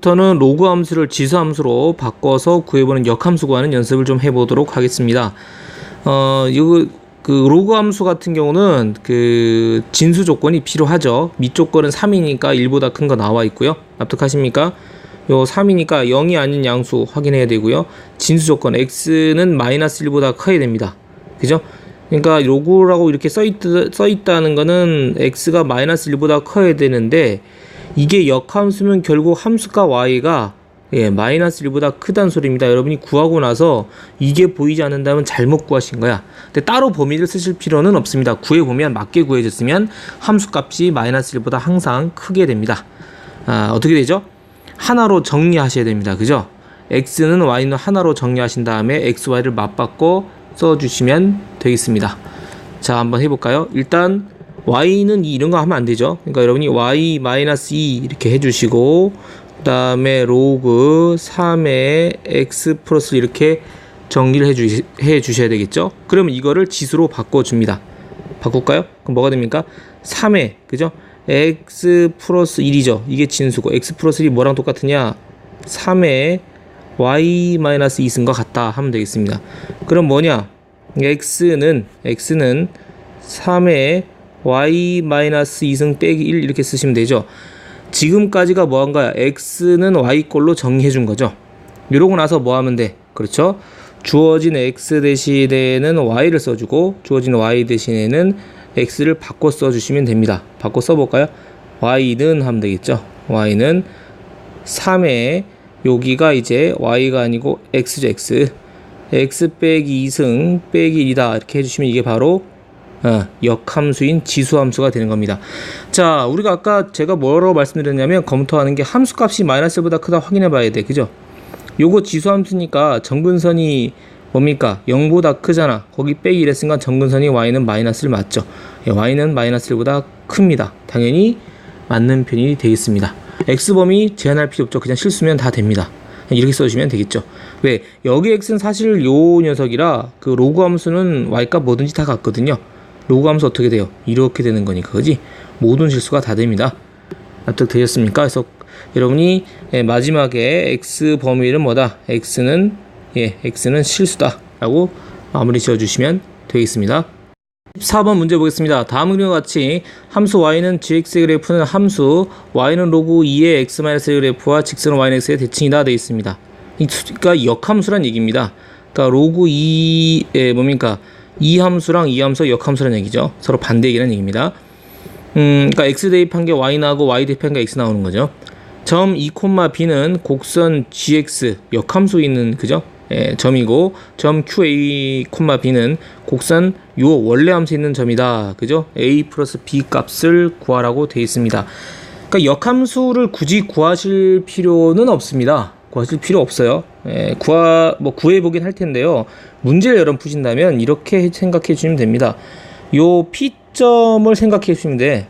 부터는 로그 함수를 지수 함수로 바꿔서 구해보는 역함수 구하는 연습을 좀 해보도록 하겠습니다. 어, 이거 그 로그 함수 같은 경우는 그 진수 조건이 필요하죠. 밑 조건은 3이니까 1보다 큰 거 나와 있고요. 납득하십니까? 요 3이니까 0이 아닌 양수 확인해야 되고요. 진수 조건 x는 마이너스 1보다 커야 됩니다. 그죠? 그러니까 로그라고 이렇게 써, 있, 써 있다는 거는 x가 마이너스 1보다 커야 되는데 이게 역함수면 결국 함수가 y가 예, 마이너스 1보다 크다는 소리입니다. 여러분이 구하고 나서 이게 보이지 않는다면 잘못 구하신 거야. 근데 따로 범위를 쓰실 필요는 없습니다. 구해보면 맞게 구해졌으면 함수 값이 마이너스 1보다 항상 크게 됩니다. 아, 어떻게 되죠? 하나로 정리하셔야 됩니다. 그죠? x는 y는 하나로 정리하신 다음에 xy를 맞바꿔 써주시면 되겠습니다. 자, 한번 해볼까요? 일단 y는 2 이런 거 하면 안 되죠. 그러니까 여러분이 y 마이너스 2 이렇게 해주시고 그 다음에 로그 3의 x 플러스 이렇게 정리를 해주, 해 주셔야 되겠죠. 그러면 이거를 지수로 바꿔 줍니다. 바꿀까요? 그럼 뭐가 됩니까? 3의 그죠? x 플러스 1이죠. 이게 진수고 x 플러스 1이 뭐랑 똑같으냐? 3의 y 마이너스 2쓴것 같다 하면 되겠습니다. 그럼 뭐냐? x는 x는 3의 y-2승 빼기 1 이렇게 쓰시면 되죠. 지금까지가 뭐한가요? x는 y꼴로 정리해 준 거죠. 이러고 나서 뭐 하면 돼? 그렇죠? 주어진 x 대신에는 y를 써주고 주어진 y 대신에는 x를 바꿔 써주시면 됩니다. 바꿔 써볼까요? y는 하면 되겠죠. y는 3에 여기가 이제 y가 아니고 x죠 x x 빼기 2승 빼기 1이다 이렇게 해주시면 이게 바로 어, 역함수인 지수함수가 되는 겁니다. 자, 우리가 아까 제가 뭐라고 말씀드렸냐면 검토하는 게 함수값이 마이너스보다 크다 확인해 봐야 돼. 그죠? 요거 지수함수니까 정근선이 뭡니까? 0보다 크잖아. 거기 빼기 1 했으니까 정근선이 y는 마이너스를 맞죠. 예, y는 마이너스 1보다 큽니다. 당연히 맞는 편이 되겠습니다. x범위 제한할 필요 없죠. 그냥 실수면 다 됩니다. 이렇게 써주시면 되겠죠. 왜? 여기 x는 사실 요 녀석이라 그 로그 함수는 y값 뭐든지 다 같거든요. 로그하면서 어떻게 돼요? 이렇게 되는 거니까 그지? 모든 실수가 다 됩니다. 납득되셨습니까? 그래서 여러분이 예, 마지막에 x 범위는 뭐다? x는 예, x는 실수다라고 마무리 지어 주시면 되겠습니다. 14번 문제 보겠습니다. 다음 그림과 같이 함수 y는 gx 그래프는 함수 y는 로그 2의 x 그래프와 직선 y는 x의 대칭이다 되어 있습니다. 그러니까 역함수란 얘기입니다. 그러니까 로그 2의 뭡니까? 이 함수랑 이 함수 역함수라는 얘기죠. 서로 반대 얘기라는 얘기입니다. 음, 그러니까 x 대입한 게 y 나오고 y 대입한 게 x 나오는 거죠. 점 2, b는 곡선 gx 역함수 있는 그죠? 예, 점이고 점 qa, b는 곡선 요 원래 함수 있는 점이다. 그죠? a 플러스 b 값을 구하라고 되어 있습니다. 그러니까 역함수를 굳이 구하실 필요는 없습니다. 구하실 필요 없어요. 예, 구하 뭐 구해 보긴 할 텐데요. 문제를 여러분 푸신다면 이렇게 생각해 주시면 됩니다. 요 P점을 생각해 주시면 돼.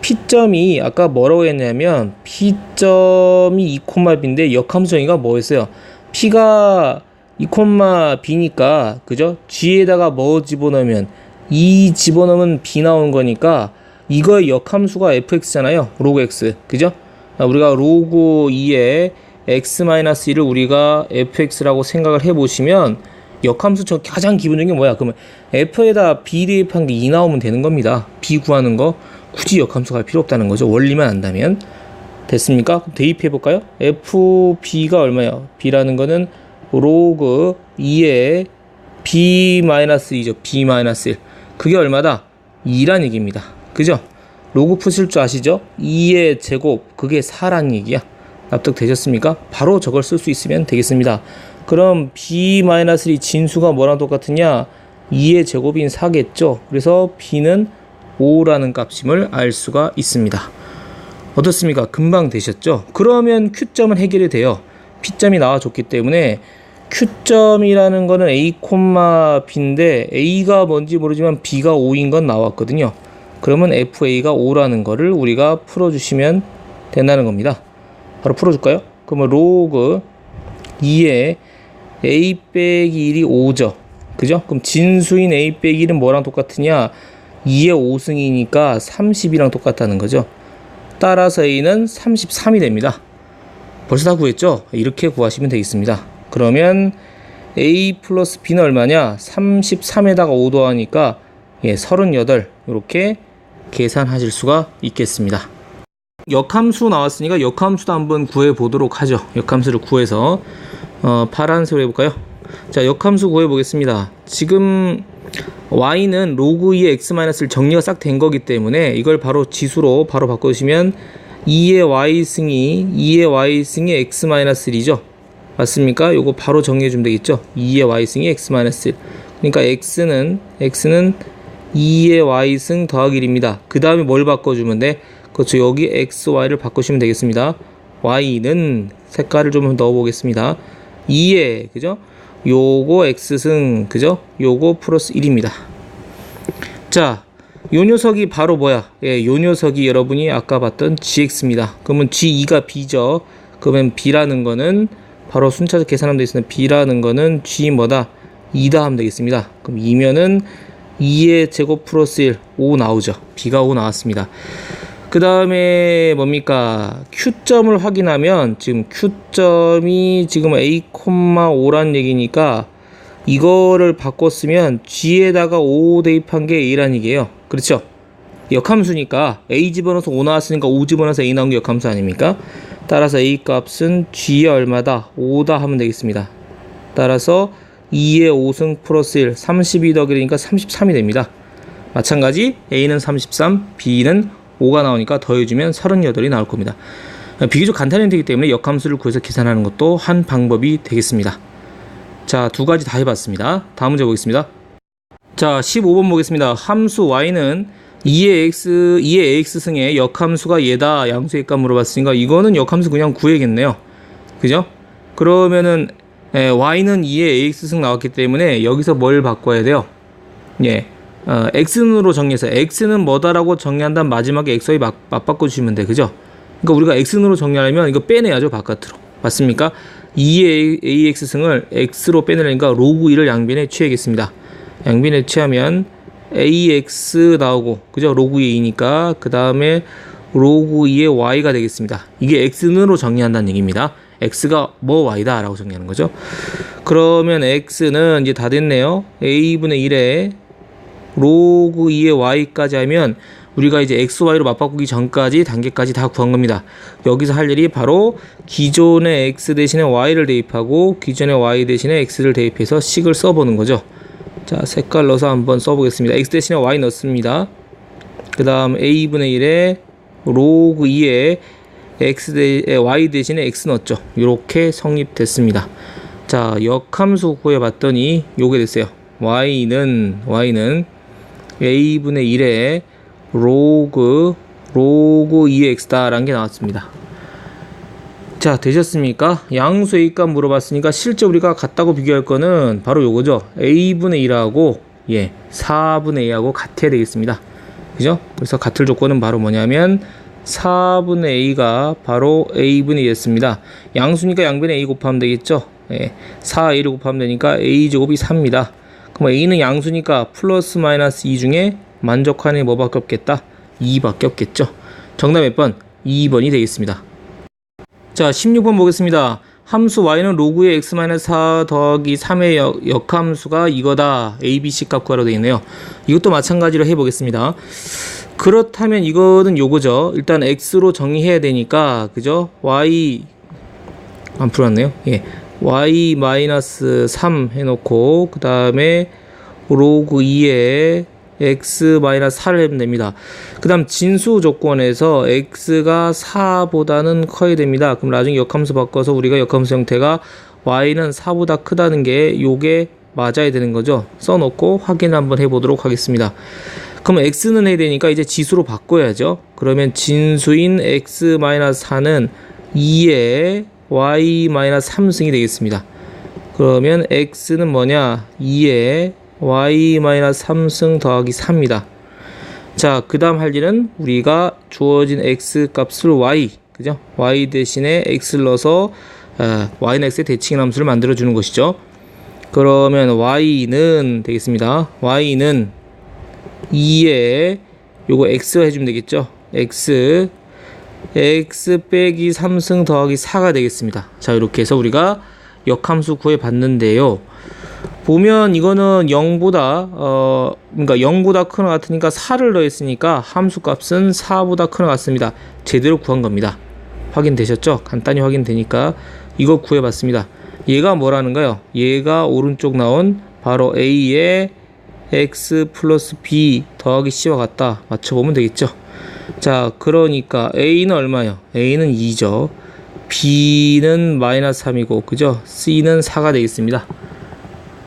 P점이 아까 뭐라고 했냐면 P점이 2,B인데 역함수정의가 뭐였어요? P가 2,B니까 그죠? G에다가 뭐 집어넣으면 2 집어넣으면 B 나오는 거니까 이거의 역함수가 fx잖아요. 로그 x. 그죠? 아, 우리가 로그 2에 x-1을 우리가 fx라고 생각을 해 보시면 역함수 저 가장 기본적인 게 뭐야? 그러면 f에다 b 대입한 게 2 나오면 되는 겁니다. b 구하는 거 굳이 역함수가 필요 없다는 거죠. 원리만 안다면 됐습니까? 대입해 볼까요? fb가 얼마예요? b라는 거는 로그 2의 b-2죠. b-1 그게 얼마다? 2란 얘기입니다. 그죠? 로그 푸실 줄 아시죠? 2의 제곱 그게 4란 얘기야. 납득되셨습니까? 바로 저걸 쓸 수 있으면 되겠습니다. 그럼 b-3 진수가 뭐랑 똑같으냐? 2의 제곱인 4겠죠. 그래서 b는 5라는 값임을 알 수가 있습니다. 어떻습니까? 금방 되셨죠? 그러면 q점은 해결이 돼요. p점이 나와줬기 때문에 q점이라는 거는 a, b인데 a가 뭔지 모르지만 b가 5인 건 나왔거든요. 그러면 fa가 5라는 거를 우리가 풀어주시면 된다는 겁니다. 바로 풀어줄까요? 그러면 로그 2에 a 빼기 1이 5죠. 그죠? 그럼 진수인 a 빼기 1은 뭐랑 똑같으냐? 2의 5승이니까 30이랑 똑같다는 거죠. 따라서 a는 33이 됩니다. 벌써 다 구했죠? 이렇게 구하시면 되겠습니다. 그러면 a 플러스 b는 얼마냐? 33에다가 5 더하니까 예, 38 이렇게 계산하실 수가 있겠습니다. 역함수 나왔으니까 역함수도 한번 구해 보도록 하죠. 역함수를 구해서 어, 파란색으로 해볼까요? 자, 역함수 구해 보겠습니다. 지금 y는 로그 2의 x-를 정리가 싹 된 거기 때문에 이걸 바로 지수로 바로 바꿔주시면 2의 y승이 2의 y승이 x-1이죠. 맞습니까? 요거 바로 정리해 주면 되겠죠. 2의 y승이 x-1. 그러니까 x는 x는 2의 y승 더하기 1입니다. 그 다음에 뭘 바꿔주면 돼? 그렇죠. 여기 x, y를 바꾸시면 되겠습니다. y는 색깔을 좀 넣어 보겠습니다. 2에 그죠? 요거 x승 그죠? 요거 플러스 1입니다. 자, 요 녀석이 바로 뭐야? 예, 요 녀석이 여러분이 아까 봤던 gx입니다. 그러면 g2가 b죠. 그러면 b라는 거는 바로 순차적 계산하면 되겠습니다. b라는 거는 g 뭐다? 2다 하면 되겠습니다. 그럼 2면은 2의 제곱 플러스 1, 5 나오죠. b가 5 나왔습니다. 그 다음에 뭡니까? Q점을 확인하면 지금 Q점이 지금 A, 5란 얘기니까 이거를 바꿨으면 G에다가 5 대입한 게 A란 얘기예요. 그렇죠? 역함수니까 A 집어넣어서 5 나왔으니까 5 집어넣어서 A 나온 게 역함수 아닙니까? 따라서 A 값은 G에 얼마다? 5다 하면 되겠습니다. 따라서 2의 5승 플러스 1, 32 더하기니까 33이 됩니다. 마찬가지 A는 33, B는 5가 나오니까 더해주면 38이 나올 겁니다. 비교적 간단한 되기 때문에 역함수를 구해서 계산하는 것도 한 방법이 되겠습니다. 자, 두 가지 다 해봤습니다. 다음 문제 보겠습니다. 자, 15번 보겠습니다. 함수 y는 2의 x, 2의 ax승의 역함수가 얘다. 양수의 값 물어봤으니까 이거는 역함수 그냥 구해야겠네요. 그죠? 그러면은 에, y는 2의 ax승 나왔기 때문에 여기서 뭘 바꿔야 돼요? 예. 어, x는으로 정리해서 x는 뭐다라고 정리한 다음 마지막에 x와 맞, 맞바꿔 주시면 돼. 그죠? 그러니까 우리가 x는으로 정리하려면 이거 빼내야죠. 바깥으로. 맞습니까? 2의 ax승을 x로 빼내려니까 로그 2를 양변에 취하겠습니다. 양변에 취하면 ax 나오고 그죠? 로그 2니까 그 다음에 로그 2의 y가 되겠습니다. 이게 x는으로 정리한다는 얘기입니다. x가 뭐 y다 라고 정리하는 거죠. 그러면 x는 이제 다 됐네요. a분의 1에 로그 2의 y까지 하면 우리가 이제 x, y로 맞바꾸기 전까지 단계까지 다 구한 겁니다. 여기서 할 일이 바로 기존의 x 대신에 y를 대입하고 기존의 y 대신에 x를 대입해서 식을 써보는 거죠. 자, 색깔 넣어서 한번 써보겠습니다. x 대신에 y 넣습니다. 그 다음 a분의 1에 로그 2에 x 대, y 대신에 x 넣었죠. 이렇게 성립됐습니다. 자, 역함수 구해봤더니 요게 됐어요. y는 y는 a분의 1에 로그 로그 2x다라는 게 나왔습니다. 자 되셨습니까? 양수 A값 물어봤으니까 실제 우리가 같다고 비교할 거는 바로 요거죠. A분의 1하고 예 4분의 A하고 같아야 되겠습니다. 그죠? 그래서 같을 조건은 바로 뭐냐면 4분의 A가 바로 A분의 2였습니다. 양수니까 양변에 A 곱하면 되겠죠? 예, 4A를 곱하면 되니까 A제곱이 3입니다. 그럼 A는 양수니까 플러스 마이너스 2 중에 만족하는 뭐밖에 없겠다? 2밖에 없겠죠. 정답 몇 번? 2번이 되겠습니다. 자, 16번 보겠습니다. 함수 y는 로그의 x-4 더하기 3의 역, 역함수가 이거다. a, b, c 값 구하러 되어 있네요. 이것도 마찬가지로 해보겠습니다. 그렇다면 이거는 요거죠. 일단 x로 정리해야 되니까, 그죠? y, 안 풀었네요. 예. Y-3 해놓고, 그 다음에 로그 2에 x-4를 하면 됩니다. 그 다음 진수 조건에서 x가 4보다는 커야 됩니다. 그럼 나중에 역함수 바꿔서 우리가 역함수 형태가 y는 4보다 크다는 게 요게 맞아야 되는 거죠. 써놓고 확인 한번 해보도록 하겠습니다. 그럼 x는 해야 되니까 이제 지수로 바꿔야죠. 그러면 진수인 x-4는 2에 y-3승이 되겠습니다. 그러면 x는 뭐냐? 2에 y-3승 더하기 3이다. 자, 그 다음 할 일은 우리가 주어진 x 값을 y, 그죠? y 대신에 x를 넣어서 어, y는 x의 대칭 함수를 만들어 주는 것이죠. 그러면 y는 되겠습니다. y는 2에 요거 x 해주면 되겠죠. x x 빼기 3승 더하기 4가 되겠습니다. 자, 이렇게 해서 우리가 역함수 구해 봤는데요. 보면 이거는 0보다 어 그러니까 0보다 큰것 같으니까 4를 더했으니까 함수 값은 4보다 큰것 같습니다. 제대로 구한 겁니다. 확인되셨죠? 간단히 확인되니까 이거 구해 봤습니다. 얘가 뭐라는가요? 얘가 오른쪽 나온 바로 a의 x 플러스 b 더하기 c와 같다. 맞춰보면 되겠죠? 자, 그러니까 a는 얼마요? a는 2죠. b는 마이너스 3이고, 그죠? c는 4가 되겠습니다.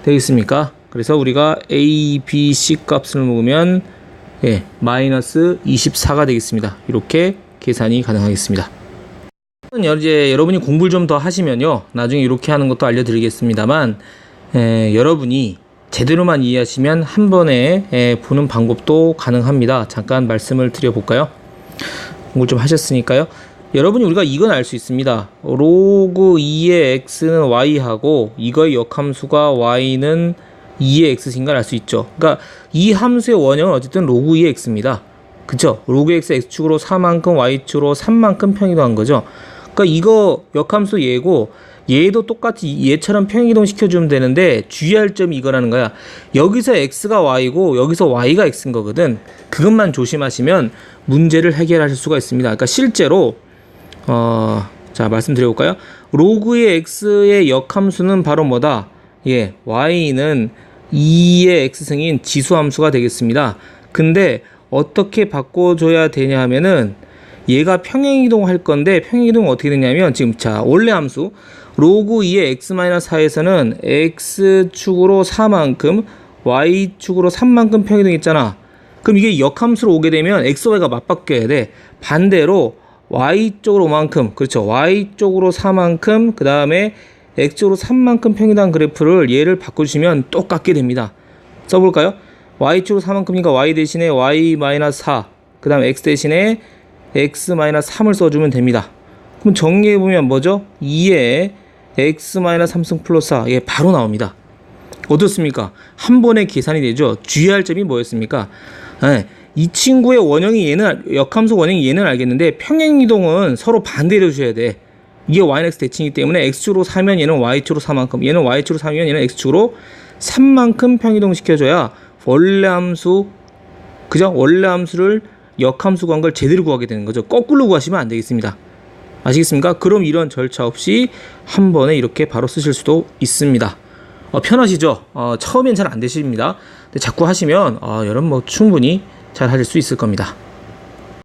되겠습니까? 그래서 우리가 a, b, c 값을 먹으면 예, 마이너스 24가 되겠습니다. 이렇게 계산이 가능하겠습니다. 이제 여러분이 공부를 좀 더 하시면요. 나중에 이렇게 하는 것도 알려드리겠습니다만 에, 여러분이 제대로만 이해하시면 한 번에 에, 보는 방법도 가능합니다. 잠깐 말씀을 드려볼까요? 공부 좀 하셨으니까요. 여러분이 우리가 이건 알 수 있습니다. 로그 2의 x는 y하고 이거의 역함수가 y는 2의 x인 걸알수 있죠. 그러니까 이 함수의 원형은 어쨌든 로그 2의 x입니다. 그쵸? 로그 x x축으로 4만큼 y축으로 3만큼 평이동한 거죠. 그러니까 이거 역함수 얘고 얘도 똑같이 얘처럼 평이동 시켜주면 되는데 주의할 점이 이거라는 거야. 여기서 x가 y고 여기서 y가 x인 거거든. 그것만 조심하시면 문제를 해결하실 수가 있습니다. 그러니까 실제로 어, 자 말씀드려볼까요? 로그의 x의 역함수는 바로 뭐다? 예, y는 2의 x승인 지수함수가 되겠습니다. 근데 어떻게 바꿔줘야 되냐 하면은 얘가 평행이동 할 건데 평행이동 어떻게 되냐면 지금 자 원래 함수 로그 2의 x-4에서는 x축으로 4만큼 y축으로 3만큼 평행이동 있잖아. 그럼 이게 역함수로 오게 되면 x, y가 맞바뀌어야 돼. 반대로 y쪽으로 5만큼 그렇죠. y쪽으로 4만큼 그 다음에 x쪽으로 3만큼 평이동 그래프를 얘를 바꿔주시면 똑같게 됩니다. 써볼까요? y쪽으로 4만큼이니까 y 대신에 y-4 그 다음에 x 대신에 x-3을 써주면 됩니다. 그럼 정리해보면 뭐죠? 2에 x-3승 플러스 4. 예, 바로 나옵니다. 어떻습니까? 한 번에 계산이 되죠? 주의할 점이 뭐였습니까? 예, 이 친구의 원형이 얘는, 역함수 원형이 얘는 알겠는데, 평행이동은 서로 반대로 해주셔야 돼. 이게 y는 x 대칭이기 때문에 x축으로 사면 얘는 y축으로 4만큼, 얘는 y축으로 사면 얘는 x축으로 3만큼 평이동 시켜줘야 원래 함수, 그죠? 원래 함수를 역함수 구한 걸 제대로 구하게 되는 거죠. 거꾸로 구하시면 안 되겠습니다. 아시겠습니까? 그럼 이런 절차 없이 한 번에 이렇게 바로 쓰실 수도 있습니다. 어, 편하시죠? 어, 처음엔 잘 안 되십니다. 근데 자꾸 하시면 어, 여러분 뭐 충분히 잘 하실 수 있을 겁니다.